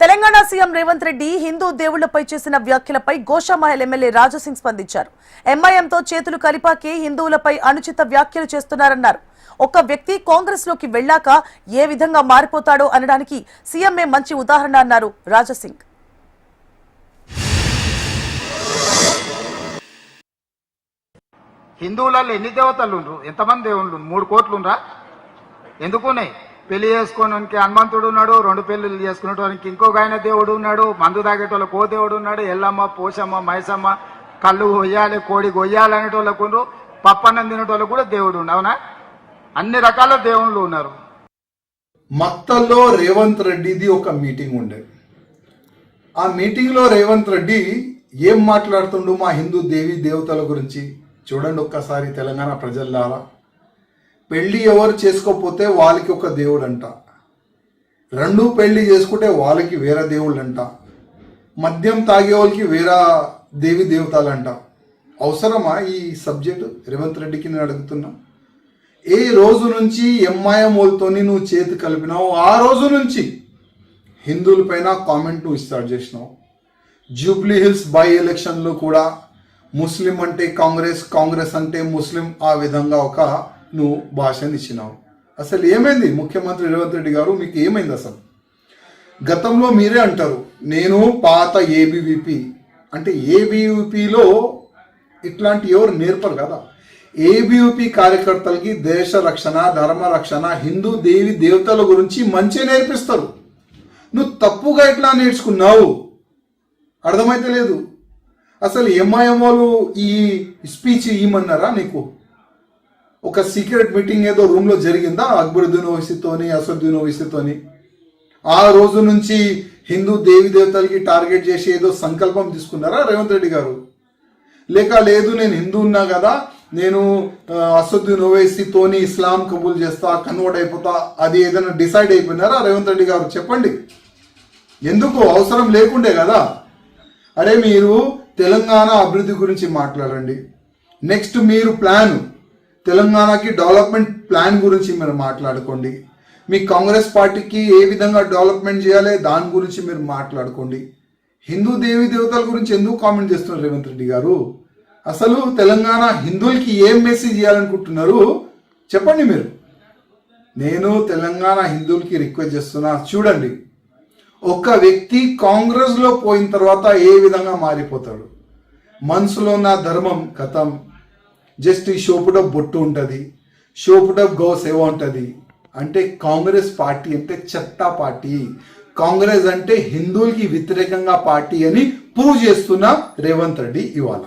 Telangana CM Revanth Reddy Hindu దేవుళ్ళపై చేసిన వ్యాఖ్యలపై గోషామహల్ ఎమ్మెల్యే రాజసింగ్ స్పందించారు. ఎంఐఎంతో చేతులు కలిపాకి హిందువులపై అనుచిత వ్యాఖ్యలు చేస్తున్నారన్నారు. ఒక వ్యక్తి కాంగ్రెస్లోకి వెళ్ళాక ఏ విధంగా మారిపోతాడో అనడానికి సీఎంఏ మంచి ఉదాహరణ అన్నారు రాజసింగ్. హిందువులలో ఎన్ని దేవతలు ఎంతమంది దేవుళ్ళు మూడు కోట్లు ఎందుకునే ఎందుకున్నాయి? పెళ్ళి చేసుకోవడానికి హనుమంతుడు ఉన్నాడు రెండు పెళ్ళిళ్ళు చేసుకునేటానికి ఇంకొక ఆయన దేవుడు ఉన్నాడు మందు తాగేటోళ్ళకి ఓ దేవుడు ఉన్నాడు ఎల్లమ్మ పోషమ్మ మైసమ్మ కళ్ళు కొయ్యాలి కోడి కొయ్యాలి అనేటోళ్ళకు పప్పన్నం తినేటోళ్ళకు కూడా దేవుడు ఉండు అవునా? అన్ని రకాల దేవుళ్ళు ఉన్నారు. మత్తల్లో రేవంత్ రెడ్డిది ఒక మీటింగ్ ఉండే. ఆ మీటింగ్లో రేవంత్ రెడ్డి ఏం మాట్లాడుతుండు మా హిందూ దేవి దేవతల గురించి? చూడండి ఒక్కసారి తెలంగాణ ప్రజల్లారా. పెళ్ళి ఎవరు చేసుకోకపోతే వాళ్ళకి ఒక దేవుడు అంట రెండు పెళ్ళి చేసుకుంటే వాళ్ళకి వేరే దేవుళ్ళు అంట మద్యం తాగే వాళ్ళకి వేరే దేవి దేవతలు అంట అవసరమా ఈ సబ్జెక్ట్? రేవంత్ రెడ్డికి నేను అడుగుతున్నా. ఏ రోజు నుంచి ఎంఐఎం నువ్వు చేతి కలిపినావు? ఆ రోజు నుంచి హిందువుల పైన కామెంట్ స్టార్ట్ చేసినావు. జూబ్లీ హిల్స్ బై ఎలక్షన్లో కూడా ముస్లిం అంటే కాంగ్రెస్ కాంగ్రెస్ అంటే ముస్లిం ఆ విధంగా ఒక నువ్వు భాషను ఇచ్చినావు. అసలు ఏమైంది? ముఖ్యమంత్రి రేవంత్ రెడ్డి గారు మీకు ఏమైంది అసలు? గతంలో మీరే అంటారు నేను పాత ఏబీవీపీ అంటే ఏబీవీపీలో ఇట్లాంటి ఎవరు నేర్పరు కదా. ఏబీవీపీ కార్యకర్తలకి దేశ రక్షణ ధర్మ రక్షణ హిందూ దేవి దేవతల గురించి మంచి నేర్పిస్తారు. నువ్వు తప్పుగా ఎట్లా నేర్చుకున్నావు? అర్థమైతే లేదు. అసలు ఎంఐఎం వాళ్ళు ఈ స్పీచ్ ఇమ్మన్నారా నీకు? ఒక సీక్రెట్ మీటింగ్ ఏదో రూమ్లో జరిగిందా? అక్బరుద్దీన్ ఓవైసీతోని అసదుద్దీన్ ఓవైసీతోని ఆ రోజు నుంచి హిందూ దేవి దేవతలకి టార్గెట్ చేసి ఏదో సంకల్పం తీసుకున్నారా రేవంత్ రెడ్డి గారు? లేక లేదు నేను హిందూ ఉన్నా కదా నేను అసదుద్దీన్ ఓవైసీతోని ఇస్లాం కబూల్ చేస్తా కన్వర్ట్ అయిపోతా అది ఏదైనా డిసైడ్ అయిపోయినారా రేవంత్ రెడ్డి గారు? చెప్పండి. ఎందుకు? అవసరం లేకుండే కదా. అరే మీరు తెలంగాణ అభివృద్ధి గురించి మాట్లాడండి. నెక్స్ట్ మీరు ప్లాన్. తెలంగాణకి డెవలప్మెంట్ ప్లాన్ గురించి మీరు మాట్లాడుకోండి. మీ కాంగ్రెస్ పార్టీకి ఏ విధంగా డెవలప్మెంట్ చేయాలి దాని గురించి మీరు మాట్లాడుకోండి. హిందూ దేవి దేవతల గురించి ఎందుకు కామెంట్ చేస్తున్నారు రేవంత్ రెడ్డి గారు? అసలు తెలంగాణ హిందువులకి ఏం మెసేజ్ చేయాలనుకుంటున్నారు? చెప్పండి మీరు. నేను తెలంగాణ హిందువులకి రిక్వెస్ట్ చేస్తున్నా చూడండి. ఒక వ్యక్తి కాంగ్రెస్లో పోయిన తర్వాత ఏ విధంగా మారిపోతాడు? మనసులో ఉన్న ధర్మం కథం. జస్ట్ ఈ షోపుటప్ బొట్టు ఉంటుంది. షోపుటప్ గో సేవ ఉంటుంది. అంటే కాంగ్రెస్ పార్టీ అంటే చెత్త పార్టీ. కాంగ్రెస్ అంటే హిందువులకి వ్యతిరేకంగా పార్టీ అని ప్రూవ్ చేస్తున్న రేవంత్ రెడ్డి ఇవాళ.